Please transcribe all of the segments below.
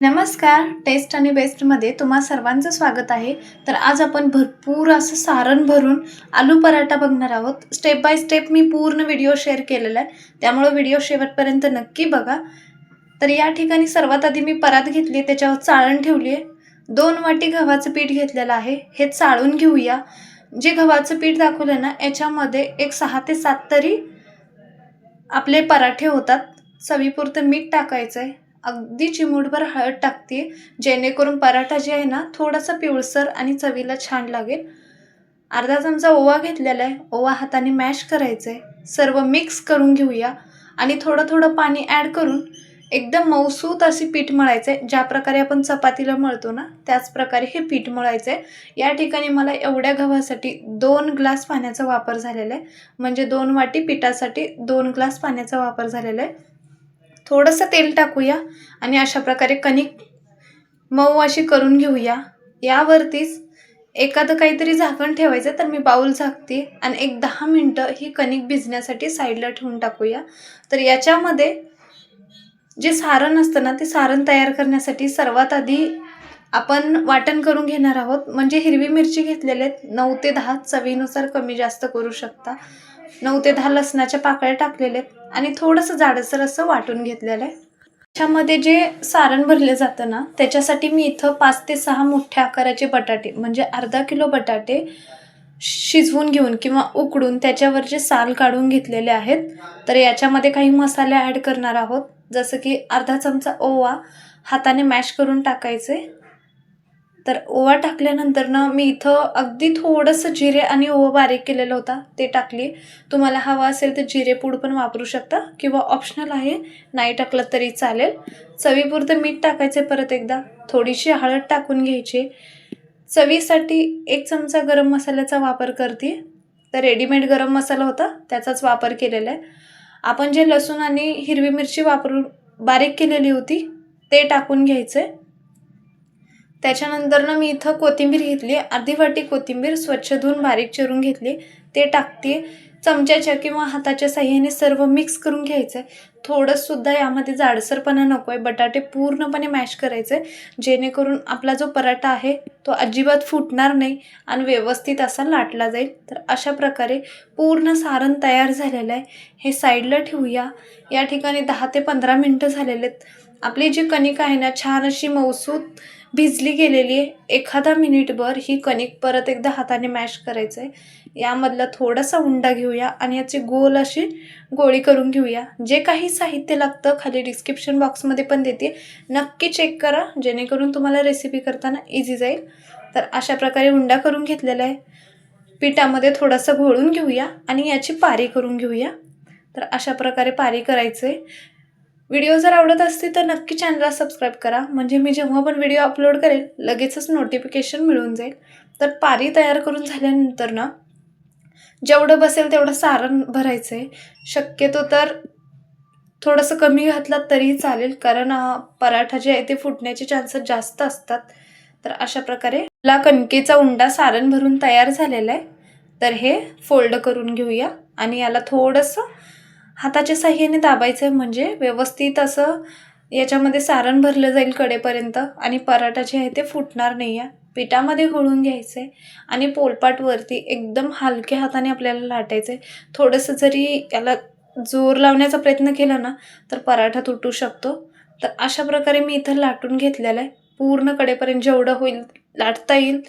नमस्कार. टेस्ट आणि बेस्टमध्ये तुम्हा सर्वांचं स्वागत आहे. तर आज आपण भरपूर असं सारण भरून आलू पराठा बघणार आहोत. स्टेप बाय स्टेप मी पूर्ण व्हिडिओ शेअर केलेला आहे. त्यामुळे व्हिडिओ शेवटपर्यंत नक्की बघा. तर या ठिकाणी सर्वात आधी मी परात घेतली त्याच्यावर चाळण ठेवली आहे. दोन वाटी गव्हाचं पीठ घेतलेलं आहे. हे चाळून घेऊया. जे गव्हाचं पीठ दाखवलं ना याच्यामध्ये एक सहा ते सात तरी आपले पराठे होतात. चवीपुरतं मीठ टाकायचं आहे अगदी चिमूटभर हळद टाकते जेणेकरून पराठा जे आहे ना थोडासा पिवळसर आणि चवीला छान लागेल. अर्धा चमचा ओवा घेतलेला आहे. ओवा हाताने मॅश करायचं आहे सर्व मिक्स करून घेऊया. आणि थोडं थोडं पाणी ॲड करून एकदम मऊसूत अशी पीठ मळायचं आहे ज्या प्रकारे आपण चपातीला मळतो ना त्याच प्रकारे हे पीठ मळायचं आहे या ठिकाणी मला एवढ्या गव्हासाठी दोन ग्लास पाण्याचा वापर झालेला आहे. म्हणजे दोन वाटी पिठासाठी दोन ग्लास पाण्याचा वापर झालेला आहे. थोडंसं तेल टाकूया आणि अशा प्रकारे कणिक मऊ अशी करून घेऊया. यावरतीच एखादं काहीतरी झाकण ठेवायचं तर मी बाऊल झाकते आणि एक दहा मिनटं ही कणिक भिजण्यासाठी साईडला ठेवून टाकूया. तर याच्यामध्ये जे सारण असतं ना ते सारण तयार करण्यासाठी सर्वात आधी आपण वाटण करून घेणार आहोत. म्हणजे हिरवी मिरची घेतलेले आहेत. नऊ ते दहा चवीनुसार कमी जास्त करू शकता. नऊ ते दहा लसणाच्या पाकळ्या टाकलेल्या आहेत. आणि थोडंसं जाडसर असं वाटून घेतलेलं आहे. त्याच्यामध्ये जे सारण भरले जातं ना त्याच्यासाठी मी इथं पाच ते सहा मोठ्या आकाराचे बटाटे म्हणजे अर्धा किलो बटाटे शिजवून घेऊन किंवा उकडून त्याच्यावरचे साल काढून घेतलेले आहेत तर याच्यामध्ये काही मसाले ॲड करणार आहोत. जसं की अर्धा चमचा ओवा हाताने मॅश करून टाकायचे. तर ओवा टाकल्यानंतर ना मी इथं अगदी थोडंसं जिरे आणि ओवा बारीक केलेलं होता ते टाकली. तुम्हाला हवा असेल तर जिरे पूड पण वापरू शकता किंवा ऑप्शनल आहे नाही टाकलं तरी चालेल. चवीपुरतं मीठ टाकायचे परत एकदा. थोडीशी हळद टाकून घ्यायची. चवीसाठी एक चमचा गरम मसाल्याचा वापर करते. तर रेडीमेड गरम मसाला होता त्याचाच वापर केलेला आहे. आपण जे लसूण आणि हिरवी मिरची वापरून बारीक केलेली होती ते टाकून घ्यायचं आहे त्याच्यानंतर ना मी इथं कोथिंबीर घेतली अर्धी वाटी कोथिंबीर स्वच्छ धुवून बारीक चिरून घेतली. ते टाकते. चमच्याच्या किंवा हाताच्या साह्याने सर्व मिक्स करून घ्यायचं आहे थोडंसुद्धा यामध्ये जाडसरपणा नको आहे बटाटे पूर्णपणे मॅश करायचे आहे जेणेकरून आपला जो पराठा आहे तो अजिबात फुटणार नाही आणि व्यवस्थित असा लाटला जाईल. तर अशा प्रकारे पूर्ण सारण तयार झालेलं आहे. हे साईडला ठेवूया. या ठिकाणी दहा ते पंधरा मिनटं झालेले आहेत. आपली जी कणिक आहे ना छान अशी मौसूत भिजली गेलेली आहे. एखादा मिनिटभर ही कणिक परत एकदा हाताने मॅश करायचं आहे यामधला थोडासा उंडा घेऊया आणि याची गोल अशी गोळी करून घेऊया. जे काही साहित्य लागतं खाली डिस्क्रिप्शन बॉक्समध्ये पण देते. नक्की चेक करा जेणेकरून तुम्हाला रेसिपी करताना इझी जाईल. तर अशा प्रकारे उंडा करून घेतलेला आहे. पिठामध्ये थोडंसं घोळून घेऊया आणि याची पारी करून घेऊया. तर अशा प्रकारे पारी करायचं आहे व्हिडिओ जर आवडत असतील तर नक्की चॅनलला सबस्क्राईब करा. म्हणजे मी जेव्हा पण व्हिडिओ अपलोड करेल लगेचच नोटिफिकेशन मिळून जाईल. तर पारी तयार करून झाल्यानंतर ना जेवढं बसेल तेवढं सारण भरायचं आहे शक्यतो तर थोडंसं कमी घातलात तरीही चालेल कारण पराठा जे आहे ते फुटण्याचे चान्सेस जास्त असतात. तर अशा प्रकारे ला कणकेचा उंडा सारण भरून तयार झालेला आहे. तर हे फोल्ड करून घेऊया. आणि याला थोडंसं हाताच्या साह्याने दाबायचं आहे म्हणजे व्यवस्थित असं याच्यामध्ये सारण भरलं जाईल कडेपर्यंत आणि पराठा जे आहे ते फुटणार नाही आहे पिठामध्ये घोळून घ्यायचं आहे आणि पोलपाटवरती एकदम हलक्या हाताने आपल्याला लाटायचं आहे थोडंसं जरी याला जोर लावण्याचा प्रयत्न केला ना तर पराठा तुटू शकतो. तर अशा प्रकारे मी इथं लाटून घेतलेलं आहे. पूर्ण कडेपर्यंत जेवढं होईल लाटता येईल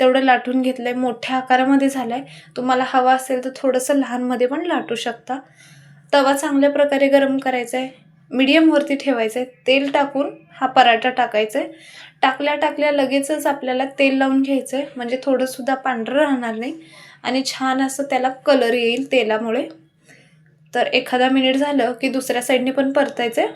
तेवढं लाटून घेतलं आहे मोठ्या आकारामध्ये झालं आहे तुम्हाला हवा असेल तर थोडंसं लहानमध्ये पण लाटू शकता. तवा चांगल्या प्रकारे गरम करायचा आहे मीडियमवरती ठेवायचं आहे तेल टाकून हा पराठा टाकायचा आहे टाकल्या टाकल्या लगेचच आपल्याला तेल लावून घ्यायचं आहे म्हणजे थोडंसुद्धा पांढरं राहणार नाही. आणि छान असं त्याला कलर येईल तेलामुळे. तर एखादा मिनिट झालं की दुसऱ्या साईडने पण परतायचं आहे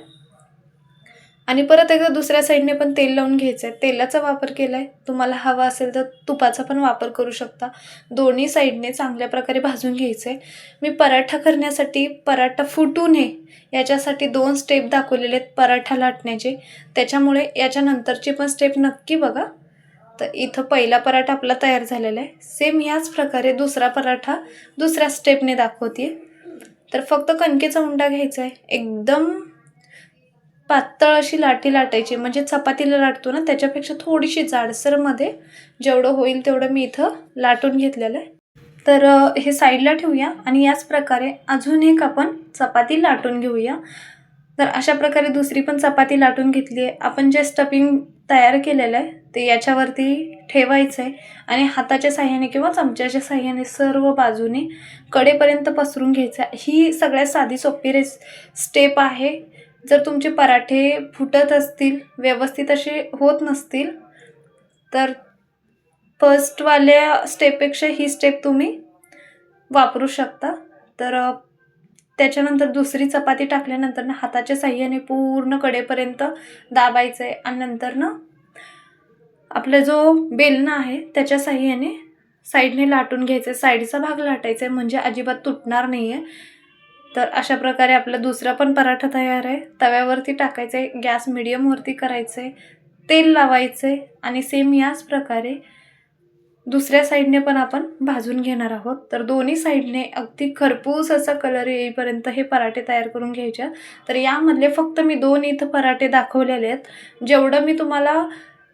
आणि परत एकदा दुसऱ्या साईडने पण तेल लावून घ्यायचं आहे तेलाचा वापर केला आहे तुम्हाला हवा असेल तर तुपाचा पण वापर करू शकता. दोन्ही साईडने चांगल्या प्रकारे भाजून घ्यायचं आहे मी पराठा करण्यासाठी पराठा फुटू नये याच्यासाठी दोन स्टेप दाखवलेले आहेत पराठा लाटण्याचे. त्याच्यामुळे याच्यानंतरची पण स्टेप नक्की बघा. तर इथं पहिला पराठा आपला तयार झालेला आहे. सेम याच प्रकारे दुसरा पराठा दुसऱ्या स्टेपने दाखवते तर फक्त कणकेचा उंडा घ्यायचा आहे एकदम पातळ अशी लाटी लाटायची म्हणजे चपातीला लाटतो ना त्याच्यापेक्षा थोडीशी जाडसरमध्ये जेवढं होईल तेवढं मी इथं लाटून घेतलेलं आहे. तर हे साईडला ठेवूया आणि याच प्रकारे अजून एक आपण चपाती लाटून घेऊया. तर अशा प्रकारे दुसरी पण चपाती लाटून घेतली आहे. आपण जे स्टफिंग तयार केलेलं आहे ते याच्यावरती ठेवायचं आहे आणि हाताच्या साह्याने किंवा चमच्याच्या साह्याने सर्व बाजूने कडेपर्यंत पसरून घ्यायचं आहे. ही सगळ्यात साधी सोपी रेस स्टेप आहे. जर तुमचे पराठे फुटत असतील व्यवस्थित असे होत नसतील तर फर्स्टवाल्या स्टेपपेक्षा ही स्टेप तुम्ही वापरू शकता. तर त्याच्यानंतर दुसरी चपाती टाकल्यानंतर ना हाताच्या साह्याने पूर्ण कडेपर्यंत दाबायचं आहे आणि नंतर ना आपला जो बेलना आहे त्याच्या साह्याने साईडने लाटून घ्यायचं आहे साईडचा भाग लाटायचा आहे म्हणजे अजिबात तुटणार नाही आहे तर अशा प्रकारे आपला दुसरा पण पराठा तयार आहे. तव्यावरती टाकायचं आहे गॅस मिडियमवरती करायचं आहे तेल लावायचं आहे आणि सेम याच प्रकारे दुसऱ्या साईडने पण आपण भाजून घेणार आहोत. तर दोन्ही साईडने अगदी खरपूस असा कलर येईपर्यंत हे पराठे तयार करून घ्यायचे. तर यामधले फक्त मी दोन इथं पराठे दाखवलेले आहेत. जेवढं मी तुम्हाला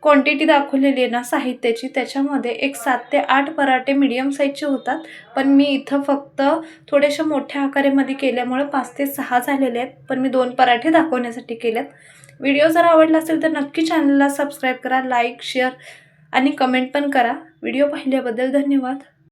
क्वांटिटी दाखवलेली आहे ना साहित्याची त्याच्यामध्ये एक सात ते आठ पराठे मिडियम साईजचे होतात. पण मी इथं फक्त थोड्याशा मोठ्या आकारामध्ये केल्यामुळे पाच ते सहा झालेले आहेत. पण मी दोन पराठे दाखवण्यासाठी केलेत. व्हिडिओ जर आवडला असेल तर नक्की चॅनलला सबस्क्राईब करा लाईक शेअर आणि कमेंट पण करा. व्हिडिओ पाहिल्याबद्दल धन्यवाद.